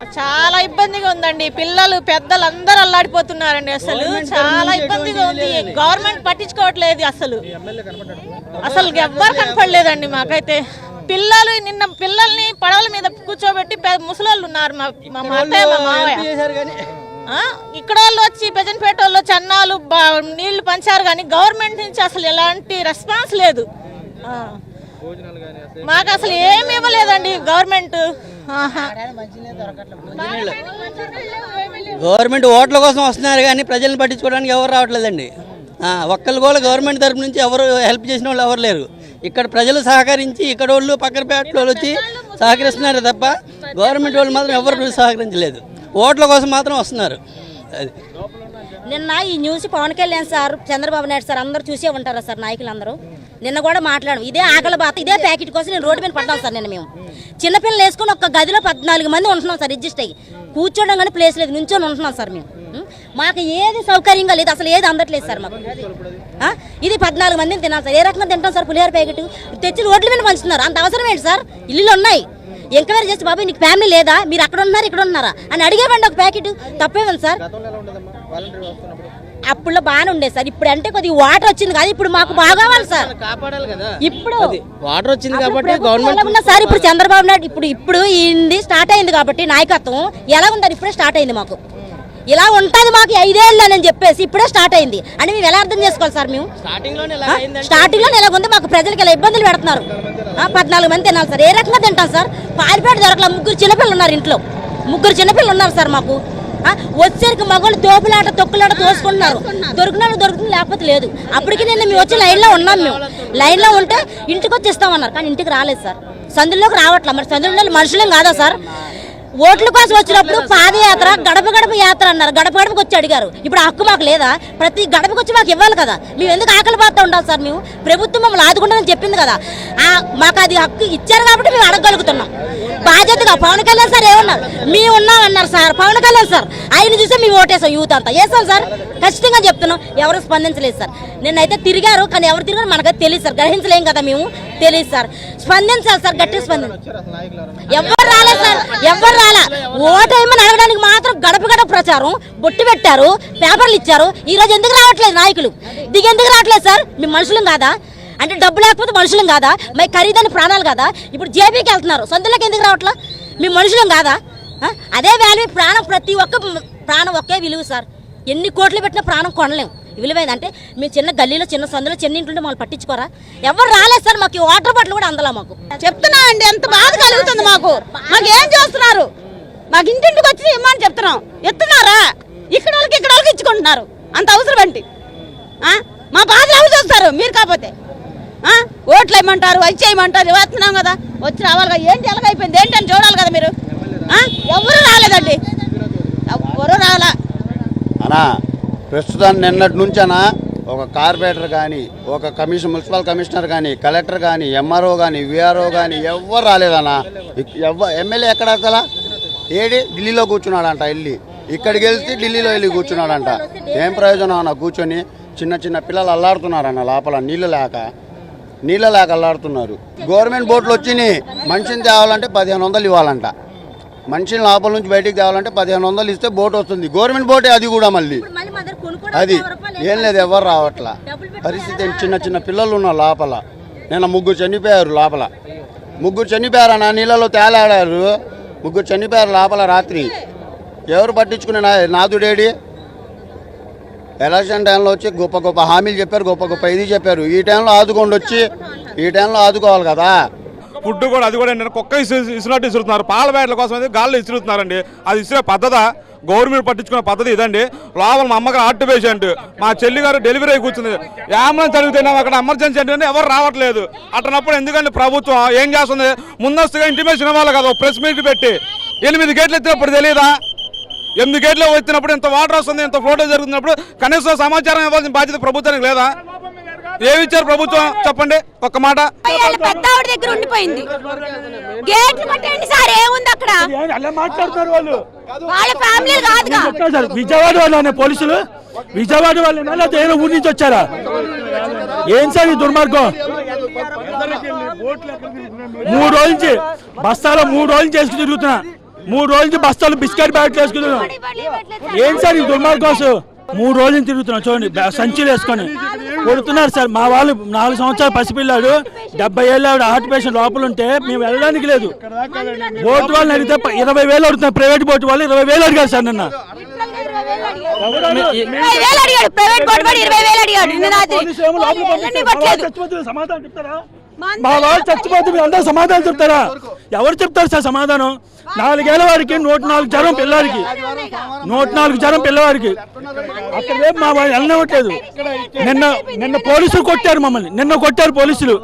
చాలా ఇబ్బందిగా ఉందండి. పిల్లలు పెద్దలు అందరూ అల్లాడిపోతున్నారండి అసలు. చాలా ఇబ్బందిగా ఉంది. గవర్నమెంట్ పట్టించుకోవట్లేదు అసలు. అసలు ఎవ్వరు కనపడలేదండి మాకైతే. పిల్లలు నిన్న పిల్లల్ని పడవల మీద కూర్చోబెట్టి ముసలోళ్ళు ఉన్నారు మా అత్తయ్య మా మావయ్య. ఇక్కడ వాళ్ళు వచ్చి బెజన్పేట వాళ్ళు వచ్చి అన్నాలు నీళ్ళు పంచారు కానీ గవర్నమెంట్ నుంచి అసలు ఎలాంటి రెస్పాన్స్ లేదు. ఆ. మాకు అసలు ఏమి ఇవ్వలేదండి గవర్నమెంట్. గవర్నమెంట్ ఓట్ల కోసం వస్తున్నారు కానీ ప్రజలను పట్టించుకోవడానికి ఎవరు రావట్లేదండి. ఆ, ఒక్కళ్ళు కూడా గవర్నమెంట్ తరపు నుంచి ఎవరు హెల్ప్ చేసిన వాళ్ళు ఎవరు లేరు. ఇక్కడ ప్రజలు సహకరించి ఇక్కడ వాళ్ళు పక్కన పేటల వాళ్ళు వచ్చి సహకరిస్తున్నారు తప్ప గవర్నమెంట్ వాళ్ళు మాత్రం ఎవరు సహకరించలేదు. ఓట్ల కోసం మాత్రం వస్తున్నారు. అది. నిన్న ఈ news Pawan Kalyan sir Chandrababu Naidu sir అందరూ చూసే ఉంటారా సార్ నాయకులందరూ? నిన్న కూడా మాట్లాడము. ఇదే ఆకలి బాత ఇదే ప్యాకెట్ కోసం నేను రోడ్డు మీద పడ్డాం సార్ నిన్న మేము. చిన్నపిల్లలు వేసుకుని ఒక గదిలో పద్నాలుగు మంది ఉంటున్నాం సార్ అడ్జస్ట్ అయ్యి. కూర్చోవడం కానీ ప్లేస్ లేదు నుంచొని ఉంటున్నాం సార్ మేము. మాకు ఏది సౌకర్యంగా లేదు అసలు ఏది అందట్లేదు సార్ మాకు. ఇది పద్నాలుగు మందిని తినాలి సార్. ఏ రకంగా తింటాం సార్ పులిహోర ప్యాకెట్? తెచ్చి రోడ్ల మీద పంచుతున్నారు. అంత అవసరం ఏంటి సార్? ఇల్లులు ఉన్నాయి. ఎంక్వైరీ చేసి బాబు నీకు ఫ్యామిలీ లేదా? మీరు అక్కడ ఉన్నారు ఇక్కడ ఉన్నారా అని అడిగేవండి ఒక ప్యాకెట్ తప్పేమండి సార్. అప్పుడు బాగానే ఉండేది సార్. ఇప్పుడు అంటే కొద్దిగా వాటర్ వచ్చింది కదా ఇప్పుడు మాకు బాగా కావాలి సార్. ఇప్పుడు వాటర్ వచ్చింది కాబట్టి గవర్నమెంట్ సార్ ఇప్పుడు చంద్రబాబు నాయుడు ఇప్పుడు ఇప్పుడు ఇది స్టార్ట్ అయింది కాబట్టి నాయకత్వం ఎలా ఉందని ఇప్పుడే స్టార్ట్ అయింది మాకు. ఇలా ఉంటుంది మాకు ఐదేళ్ళు అని చెప్పేసి ఇప్పుడే స్టార్ట్ అయింది. అని మేము ఎలా అర్థం చేసుకోవాలి సార్ మేము? స్టార్టింగ్లో నెల ఉంది మాకు ప్రజలకు ఇలా ఇబ్బందులు పెడుతున్నారు? పద్నాలుగు మంది తినాలి సార్. ఏ రకంగా తింటాం సార్? పారిపేట దొరకల ముగ్గురు చిన్నపిల్లలు ఉన్నారు ఇంట్లో. ముగ్గురు చిన్నపిల్లలు ఉన్నారు సార్ మాకు. వచ్చేసరికి మగవాళ్ళు తోపులాట తొక్కులాట తోసుకుంటున్నారు. దొరికిన దొరుకుతుంది లేకపోతే లేదు. అప్పటికి నిన్న మేము వచ్చి లైన్లో ఉన్నాం మేము. లైన్లో ఉంటే ఇంటికి వచ్చి ఇస్తామన్నారు కానీ ఇంటికి రాలేదు సార్. సందులోకి రావట్లే. మరి సందులో మనుషులేం కాదా సార్? ఓట్ల కోసం వచ్చినప్పుడు పాదయాత్ర గడప గడప. యాత్ర అన్నారు. గడప గడపకి వచ్చి అడిగారు. ఇప్పుడు హక్కు మాకు లేదా? ప్రతి గడపకి వచ్చి మాకు ఇవ్వాలి కదా. మేము ఎందుకు ఆకలి బాధతో ఉండాలి సార్ మేము? ప్రభుత్వం మమ్మల్ని ఆదుకుంటుందని చెప్పింది కదా. మాకు అది హక్కు ఇచ్చారు కాబట్టి మేము అడగగలుగుతున్నాం. బాధ్యతగా పవన్ కళ్యాణ్ సార్ ఏమన్నారు? మేము ఉన్నాం అన్నారు సార్. పవన్ కళ్యాణ్ సార్ ఆయన చూసే మేము ఓటేసాం యూత్ అంతా. వేసాం సార్? ఖచ్చితంగా చెప్తున్నాం. ఎవరు స్పందించలేదు సార్. నిన్నైతే తిరిగారు కానీ ఎవరు తిరిగారు మనకైతే తెలియదు సార్. గ్రహించలేం కదా మేము? తెలియదు సార్. స్పందించాలి సార్ గట్టిగా స్పందించాలి. ఎవరు రాలేదు సార్? ఎవరు రాలా. ఓటేమని అడగడానికి మాత్రం గడప గడప ప్రచారం. బొట్టు పెట్టారు పేపర్లు ఇచ్చారు. ఈ రోజు ఎందుకు రావట్లేదు నాయకులు? దిగెందుకు రావట్లేదు సార్? మేము మనుషులం కాదా? అంటే డబ్బు లేకపోతే మనుషులం కాదా? మరి ఖరీదైన ప్రాణాలు కాదా? ఇప్పుడు జేబీకి వెళ్తున్నారు. సొంతలోకి ఎందుకు రావట్లా? మేము మనుషులం కాదా? అదే వాల్యూ ప్రాణం ప్రతి ఒక్క ప్రాణం ఒకే విలువ సార్. ఎన్ని కోట్లు పెట్టినా ప్రాణం కొనలేం. విలువైంది అంటే మేము చిన్న గల్లీలో చిన్న సందులో చిన్న ఇంట్లో వాళ్ళు పట్టించుకోరా? ఎవరు రాలేదు సార్ మాకు ఈ వాటర్ బాటిల్ కూడా అందలా మాకు. చెప్తున్నా అండి ఎంత బాధ కలుగుతుంది మాకు. మాకు ఏం చేస్తున్నారు? మాకు ఇంటింటికి వచ్చి ఇమ్మని చెప్తున్నాం. ఎత్తున్నారా? ఇక్కడ వాళ్ళకి ఇక్కడ వాళ్ళకి ఇచ్చుకుంటున్నారు. అంత అవసరం ఏంటి? ఆ? మా బాధలు ఎవరు చూస్తారు? మీరు కాకపోతే. ఆ? ఓట్లు వేయమంటారు అది చేయమంటారు వేస్తున్నాం కదా. వచ్చి రావాలి కదా. ఏంటి ఎలాగైపోయింది ఏంటి అని చూడాలి కదా మీరు? ఎవరు రాలేదండి? ఎవరు రాలా? అనా ప్రస్తుతాన్ని నిన్నటి నుంచనా ఒక కార్పొరేటర్ కానీ ఒక కమిషన్ మున్సిపల్ కమిషనర్ కానీ కలెక్టర్ కానీ ఎంఆర్ఓ కానీ విఆర్ఓ కానీ ఎవ్వరు రాలేదన్నా. ఎవ్వ ఎమ్మెల్యే ఎక్కడ అసలా ఏడి? ఢిల్లీలో కూర్చున్నాడంట వెళ్ళి ఇక్కడికి వెళ్తే ఢిల్లీలో వెళ్ళి కూర్చున్నాడంట. ఏం ప్రయోజనం అన్న కూర్చొని చిన్న చిన్న పిల్లలు అల్లాడుతున్నారన్న లోపల నీళ్ళు లేక. నీళ్ళ లేక అల్లాడుతున్నారు. గవర్నమెంట్ బోట్లు వచ్చినాయి. మనిషిని తేవాలంటే పదిహేను వందలు ఇవ్వాలంట. మనిషిని లోపల నుంచి బయటికి తేవాలంటే పదిహేను వందలు ఇస్తే బోట్ వస్తుంది. గవర్నమెంట్ బోటే అది కూడా మళ్ళీ. అది ఏం లేదు ఎవరు రావట్లా. పరిస్థితి? చిన్న చిన్న పిల్లలు ఉన్నారు లోపల. నిన్న ముగ్గురు చనిపోయారు లోపల. ముగ్గురు చనిపోయారు? అన్న నీళ్ళలో తేలాడారు. ముగ్గురు చనిపోయారు లోపల రాత్రి. ఎవరు పట్టించుకునే నా నాదుడేడి ఎలక్షన్ టైంలో వచ్చి గొప్ప గొప్ప హామీలు చెప్పారు గొప్ప గొప్ప ఇది చెప్పారు. ఈ టైంలో ఆదుకోండి వచ్చి ఈ టైంలో ఆదుకోవాలి కదా. ఫుడ్ కూడా అది కూడా కుక్క ఇసు ఇసునట్టు ఇసురుతున్నారు. పాల బ్యాట్ల కోసం అయితే గాల్లో ఇసురుతున్నారండి. అది ఇసురే పద్ధత? గవర్నమెంట్ పట్టించుకునే పద్ధతి ఇదండి. లోపల మా అమ్మగారు హార్ట్ పేషెంట్. మా చెల్లి గారు డెలివరీ అయి కూర్చుంది. అంబులెన్స్ అడుగుతున్నాం అక్కడ ఎమర్జెన్సీ అంటే ఎవరు రావట్లేదు. అట్టనప్పుడు ఎందుకంటే ప్రభుత్వం ఏం చేస్తుంది? ముందస్తుగా ఇంటిమేషన్ ఇవ్వాలి కదా ప్రెస్ మీట్ పెట్టి. ఎనిమిది గేట్లు ఎత్తినప్పుడు తెలియదా ఎనిమిది గేట్లు వచ్చినప్పుడు ఇంత వాటర్ వస్తుంది ఇంత ఫ్లోటో జరుగుతున్నప్పుడు కనీసం సమాచారం ఇవ్వాల్సిన బాధ్యత ప్రభుత్వానికి లేదా? ఏమి ఇచ్చారు ప్రభుత్వం? చెప్పండి ఒక్క మాట. పెద్ద ఆవిడ దగ్గర ఉండిపోయింది. గేట్లు కట్టండి సార్ ఏముంది అక్కడ? అలా మాట్లాడుతున్నారు వాళ్ళు. వాళ్ళ కాదుగా. సార్? విజయవాడ వాళ్ళనే పోలీసులు? విజయవాడ వాళ్ళేనా లేకపోతే ఏదో ఊరి నుంచి వచ్చారా? ఏం సార్ ఈ దుర్మార్గం? మూడు రోజుల నుంచి బస్తాలో మూడు రోజులు చేసుకుని తిరుగుతున్నా. మూడు రోజులు బస్తాలు బిస్కెట్ ప్యాకెట్లు వేసుకున్నాం ఏం సార్ ఈ దుర్మార్గం? మూడు రోజులు తిరుగుతున్నాం చూడండి సంచులు వేసుకొని. కొడుతున్నారు సార్. మా వాళ్ళు నాలుగు సంవత్సరాలు పసిపిల్లాడు డెబ్బై ఏళ్ళు ఆవిడ హార్ట్ పేషెంట్ లోపల ఉంటే మేము వెళ్ళడానికి లేదు. బోటు వాళ్ళని అడిగితే ఇరవై వేలు అడుగుతున్నారు. ప్రైవేట్ బోటు వాళ్ళు ఇరవై వేలు అడిగారు సార్ నిన్న. ప్రైవేట్ బోర్డు ఇరవై వేలు అడిగాడు. మా వాళ్ళు చచ్చిపోతే సమాధానం చెప్తారా మా వాళ్ళు చచ్చిపోతే మీరు అందరూ సమాధానం చెప్తారా? ఎవరు చెప్తారు సార్ సమాధానం? నాలుగేళ్ళ వాడికి నూట నాలుగు జ్వరం పిల్లవాడికి. నూట నాలుగు జ్వరం పిల్లవాడికి. అక్కడ రేపు మా వాళ్ళు వెళ్ళనివ్వట్లేదు. నిన్న నిన్న పోలీసులు కొట్టారు మమ్మల్ని. నిన్న కొట్టారు పోలీసులు.